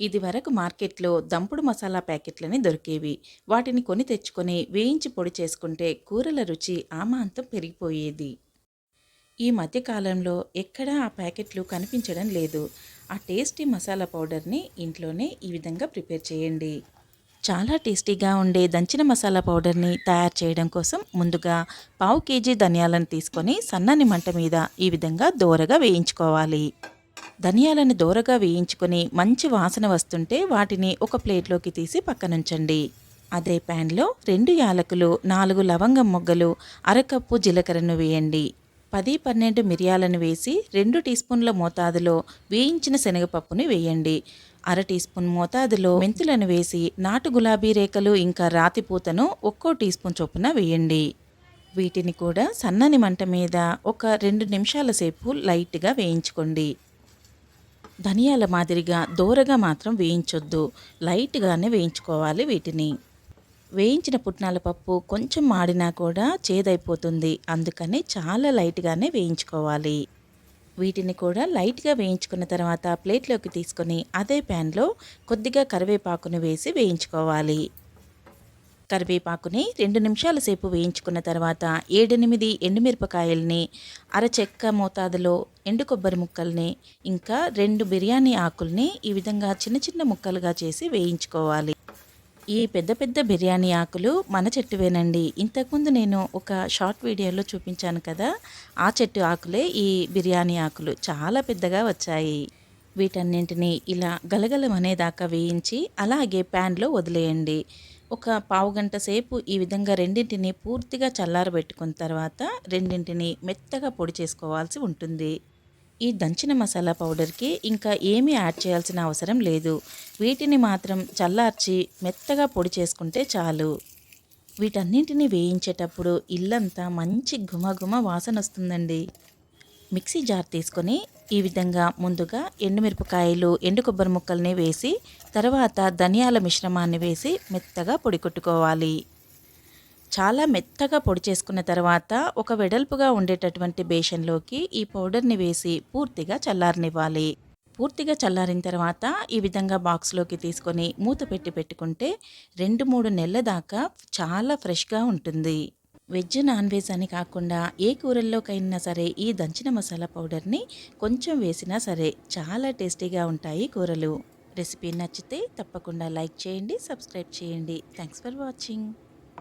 ఇదివరకు మార్కెట్లో దంపుడు మసాలా ప్యాకెట్లని దొరికేవి. వాటిని కొని తెచ్చుకొని వేయించి పొడి చేసుకుంటే కూరల రుచి ఆమాంతం పెరిగిపోయేది. ఈ మధ్యకాలంలో ఎక్కడా ఆ ప్యాకెట్లు కనిపించడం లేదు. ఆ టేస్టీ మసాలా పౌడర్ని ఇంట్లోనే ఈ విధంగా ప్రిపేర్ చేయండి. చాలా టేస్టీగా ఉండే దంచిన మసాలా పౌడర్ని తయారు చేయడం కోసం ముందుగా పావు కేజీ ధనియాలను తీసుకొని సన్నని మంట మీద ఈ విధంగా దోరగా వేయించుకోవాలి. ధనియాలను దోరగా వేయించుకొని మంచి వాసన వస్తుంటే వాటిని ఒక ప్లేట్లోకి తీసి పక్కనుంచండి. అదే ప్యాన్లో రెండు యాలకులు నాలుగు లవంగం మొగ్గలు అరకప్పు జీలకర్రను వేయండి. పది పన్నెండు మిరియాలను వేసి రెండు టీ స్పూన్ల మోతాదులో వేయించిన శనగపప్పుని వేయండి. అర టీ స్పూన్ మోతాదులో మెంతులను వేసి నాటు గులాబీ రేఖలు ఇంకా రాతిపూతను ఒక్కో టీ స్పూన్ చొప్పున వేయండి. వీటిని కూడా సన్నని మంట మీద ఒక రెండు నిమిషాల సేపు లైట్గా వేయించుకోండి. ధనియాల మాదిరిగా దోరగా మాత్రం వేయించొద్దు. లైట్గానే వేయించుకోవాలి వీటిని. వేయించిన పుట్నాల పప్పు కొంచెం మాడినా కూడా చేదైపోతుంది. అందుకని చాలా లైట్గానే వేయించుకోవాలి. వీటిని కూడా లైట్గా వేయించుకున్న తర్వాత ప్లేట్లోకి తీసుకొని అదే ప్యాన్లో కొద్దిగా కరివేపాకును వేసి వేయించుకోవాలి. కరివేపాకుని రెండు నిమిషాల సేపు వేయించుకున్న తర్వాత ఏడెనిమిది ఎండుమిరపకాయల్ని అరచెక్క మోతాదులో ఎండు కొబ్బరి ముక్కల్ని ఇంకా రెండు బిర్యానీ ఆకుల్ని ఈ విధంగా చిన్న చిన్న ముక్కలుగా చేసి వేయించుకోవాలి. ఈ పెద్ద పెద్ద బిర్యానీ ఆకులు మన చెట్టువేనండి. ఇంతకుముందు నేను ఒక షార్ట్ వీడియోలో చూపించాను కదా ఆ చెట్టు ఆకులే ఈ బిర్యానీ ఆకులు. చాలా పెద్దగా వచ్చాయి. వీటన్నింటినీ ఇలా గలగలమనేదాకా వేయించి అలాగే ప్యాన్లో వదిలేయండి. ఒక పావు గంట సేపు ఈ విధంగా రెండింటిని పూర్తిగా చల్లారబెట్టుకున్న తర్వాత రెండింటిని మెత్తగా పొడి చేసుకోవాల్సి ఉంటుంది. ఈ దంచిన మసాలా పౌడర్కి ఇంకా ఏమీ యాడ్ చేయాల్సిన అవసరం లేదు. వీటిని మాత్రం చల్లార్చి మెత్తగా పొడి చేసుకుంటే చాలు. వీటన్నింటిని వేయించేటప్పుడు ఇల్లంతా మంచి గుమగుమ వాసన వస్తుందండి. మిక్సీ జార్ తీసుకొని ఈ విధంగా ముందుగా ఎండుమిరపకాయలు ఎండు కొబ్బరి ముక్కల్ని వేసి తర్వాత ధనియాల మిశ్రమాన్ని వేసి మెత్తగా పొడి కొట్టుకోవాలి. చాలా మెత్తగా పొడి చేసుకున్న తర్వాత ఒక వెడల్పుగా ఉండేటటువంటి బేషన్లోకి ఈ పౌడర్ని వేసి పూర్తిగా చల్లారనివ్వాలి. పూర్తిగా చల్లారిన తర్వాత ఈ విధంగా బాక్స్లోకి తీసుకొని మూత పెట్టి పెట్టుకుంటే రెండు మూడు నెలల దాకా చాలా ఫ్రెష్గా ఉంటుంది. వెజ్ నాన్ వెజ్ అని కాకుండా ఏ కూరల్లోకైనా సరే ఈ దంచిన మసాలా పౌడర్ని కొంచెం వేసినా సరే చాలా టేస్టీగా ఉంటాయి కూరలు. రెసిపీ నచ్చితే తప్పకుండా లైక్ చేయండి సబ్స్క్రైబ్ చేయండి. Thanks for watching.